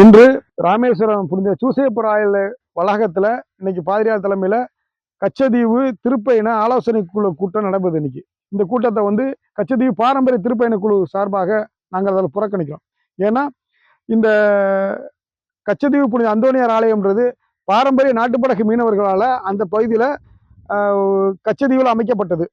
இன்று ராமேஸ்வரம் புரிந்த சூசேப்பர் வளாகத்தில் இன்னைக்கு பாதிரியார் தலைமையில் கச்சதீவு திருப்பயண ஆலோசனை குழு கூட்டம் நடந்தது இன்னைக்கு. இந்த கூட்டத்தை வந்து கச்சதீவு பாரம்பரிய திருப்பயண குழு சார்பாக நாங்கள் அதில் புறக்கணிக்கிறோம். ஏன்னா இந்த கச்சதீவு புனித அந்தோனியார் ஆலயம்ன்றது பாரம்பரிய நாட்டுப்படகு மீனவர்களால் அந்த பகுதியில் கச்சதீவில் அமைக்கப்பட்டது.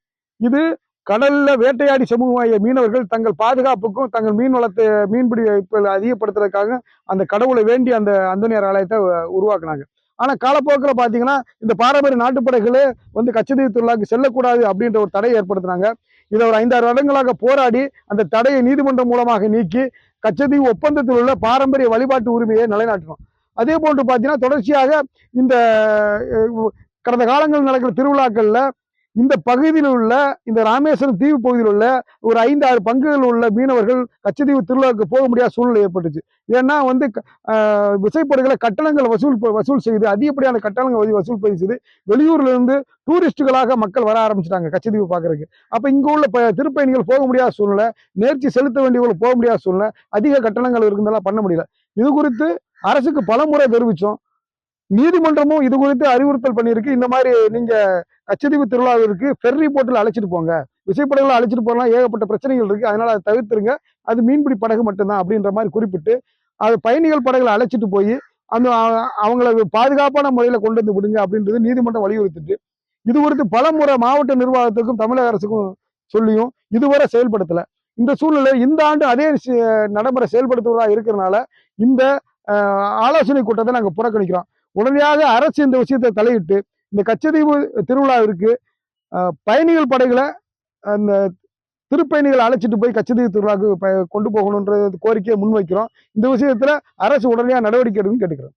இது கடல்ல வேட்டையாடி சமூகமாகிய மீனவர்கள் தங்கள் பாதுகாப்புக்கும் தங்கள் மீன் வளத்தை மீன்பிடி வைப்புகளை அதிகப்படுத்துறதுக்காக அந்த கடவுளை வேண்டி அந்த அந்தோனியார் ஆலயத்தை உருவாக்குனாங்க. ஆனால் காலப்போக்கில் பார்த்தீங்கன்னா இந்த பாரம்பரிய நாட்டுப்படைகளே வந்து கச்சதீவு திருவிழாவுக்கு செல்லக்கூடாது அப்படின்ற ஒரு தடையை ஏற்படுத்தினாங்க. இதை ஒரு ஐந்தாறு வருடங்களாக போராடி அந்த தடையை நீதிமன்றம் மூலமாக நீக்கி கச்சதீவு ஒப்பந்தத்தில் உள்ள பாரம்பரிய வழிபாட்டு உரிமையை நிலைநாட்டினோம். அதே போன்று பார்த்தீங்கன்னா தொடர்ச்சியாக இந்த கடந்த காலங்களில் நடக்கிற திருவிழாக்களில் இந்த பகுதியில் உள்ள இந்த ராமேஸ்வரம் தீவு பகுதியில் உள்ள ஒரு ஐந்து ஆறு பங்குகள் உள்ள மீனவர்கள் கச்சதீவு திருவிழாவுக்கு போக முடியாத சூழ்நிலை ஏற்பட்டுச்சு. ஏன்னா வந்து க- கட்டணங்கள் வசூல் வசூல் செய்து அதிகப்படியான கட்டணங்கள் வசூல் வசூல் செய்து வெளியூர்லேருந்து டூரிஸ்டுகளாக மக்கள் வர ஆரம்பிச்சிட்டாங்க கச்சதீவு பார்க்கறதுக்கு. அப்போ இங்கே உள்ள ப- திருப்பயணிகள் போக முடியாத சூழ்நிலை நேர்ச்சி செலுத்த வேண்டியவர்கள் போக முடியாத சூழ்நிலை அதிக கட்டணங்கள் இருந்தெல்லாம் பண்ண முடியல. இது குறித்து அரசுக்கு பலமுறை தெரிவித்தோம் நீதிமன்றமும் இது குறித்து அறிவுறுத்தல் பண்ணியிருக்கு. இந்த மாதிரி நீங்க கச்சதீவு திருவிழாவிற்கு ஃபெர்ரி போட்டில் அழைச்சிட்டு போங்க. விசைப்படகுல அழைச்சிட்டு போகலாம் ஏகப்பட்ட பிரச்சனைகள் இருக்கு. அதனால அதை தவிர்த்துருங்க. அது மீன்பிடி படகு மட்டும்தான் அப்படின்ற மாதிரி குறிப்பிட்டு அது பயணிகள் படகுல அழைச்சிட்டு போய் அந்த அவங்கள பாதுகாப்பான முறையில் கொண்டு வந்து விடுங்க அப்படின்றது நீதிமன்றம் வலியுறுத்திட்டு இது குறித்து பல முறை மாவட்ட நிர்வாகத்துக்கும் தமிழக அரசுக்கும் சொல்லியும் இதுவரை செயல்படுத்தலை. இந்த சூழ்நிலை இந்த ஆண்டு அதே நடைமுறை செயல்படுத்துவதாக இருக்கிறனால இந்த ஆலோசனை கூட்டத்தை நாங்கள் புறக்கணிக்கிறோம். உடனடியாக அரசு இந்த விஷயத்தை தலையிட்டு இந்த கச்சதீவு திருவிழாவிற்கு பயணிகள் படைகளை அந்த திருப்பயணிகள் அழைச்சிட்டு போய் கச்சதீவு திருவிழாவுக்கு ப- கொண்டு போகணுன்ற கோரிக்கையை முன்வைக்கிறோம். இந்த விஷயத்தில் அரசு உடனடியாக நடவடிக்கை எடுக்கணும்னு கேட்டுக்கிறோம்.